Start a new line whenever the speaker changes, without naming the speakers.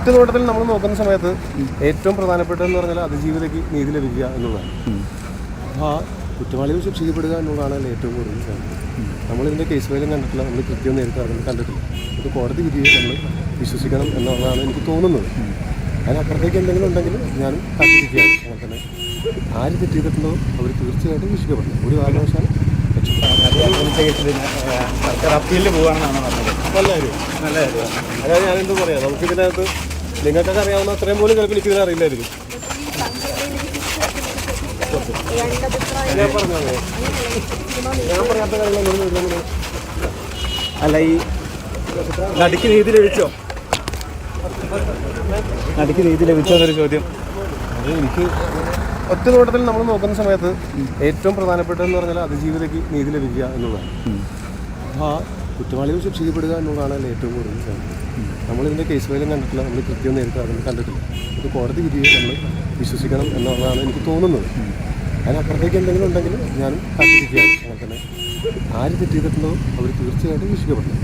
ഒറ്റ നോട്ടത്തിൽ നമ്മൾ നോക്കുന്ന സമയത്ത് ഏറ്റവും പ്രധാനപ്പെട്ടതെന്ന് പറഞ്ഞാൽ അതിജീവിതയ്ക്ക് നീതി ലഭിക്കുക എന്നുള്ളതാണ്. അപ്പോൾ ആ കുറ്റവാളികൾ ശിക്ഷിക്കപ്പെടുക എന്നുള്ളതാണ് അതിൽ ഏറ്റവും കൂടുതൽ വേണ്ടത് നമ്മളിതിന്റെ കേസ് ഫയലും കണ്ടിട്ടില്ല നമ്മൾ കൃത്യം നേരിട്ട് അറിഞ്ഞ് കണ്ടിട്ടില്ല. ഇത് കോടതി വിധിയെ നമ്മൾ വിശ്വസിക്കണം എന്നുള്ളതാണ് എനിക്ക് തോന്നുന്നത്. അതിനപ്പുറത്തേക്ക് എന്തെങ്കിലും ഉണ്ടെങ്കിൽ ഞാൻ കാത്തിരിക്കുകയാണ്. അങ്ങനെ തന്നെ ആര് തെറ്റ് ചെയ്തിട്ടുണ്ടോ അവർ തീർച്ചയായിട്ടും ശിക്ഷിക്കപ്പെടണം ഒരു കാരണവശാലും
സർക്കാർ അപ്പീലിൽ പറഞ്ഞത്
നല്ല കാര്യം
നല്ല കാര്യം
അതായത് ഞാനെന്ത് പറയാം നമുക്കിതിനകത്ത് നിങ്ങൾക്കൊക്കെ അറിയാവുന്ന അത്രയും പോലും ചിലപ്പോൾ അറിയില്ലായിരിക്കും ഞാൻ ഞാൻ പറയാത്ത കാര്യങ്ങളൊന്നും
അല്ല ഈ നടിക്ക് നീതി ലഭിച്ചോ നടിക്ക് നീതി ലഭിച്ചോ എന്നൊരു ചോദ്യം
അത് എനിക്ക് ഒറ്റ നോട്ടത്തിൽ നമ്മൾ നോക്കുന്ന സമയത്ത് ഏറ്റവും പ്രധാനപ്പെട്ടതെന്ന് പറഞ്ഞാൽ അതിജീവിതയ്ക്ക് നീതി ലഭിക്കുക എന്നുള്ളതാണ്. അപ്പോൾ ആ കുറ്റവാളികൾ ശിക്ഷിക്കപ്പെടുക എന്നുള്ളതാണ് അതിൽ ഏറ്റവും കൂടുതൽ നമ്മളിതിന്റെ കേസ് ഫയലും കണ്ടിട്ടില്ല. നമ്മൾ കൃത്യം നേരിട്ട് അതിൽ കണ്ടിട്ടില്ല. ഇത് കോടതി വിധിയെ നമ്മൾ വിശ്വസിക്കണം എന്നുള്ളതാണ് എനിക്ക് തോന്നുന്നത്. അതിനപ്പുറത്തേക്ക് എന്തെങ്കിലും ഉണ്ടെങ്കിൽ ഞാനും കാത്തിരിക്കുകയാണ് അങ്ങനെ തന്നെ ആര് തെറ്റ് ചെയ്തിട്ടുണ്ടോ അവർ തീർച്ചയായിട്ടും ശിക്ഷിക്കപ്പെടണം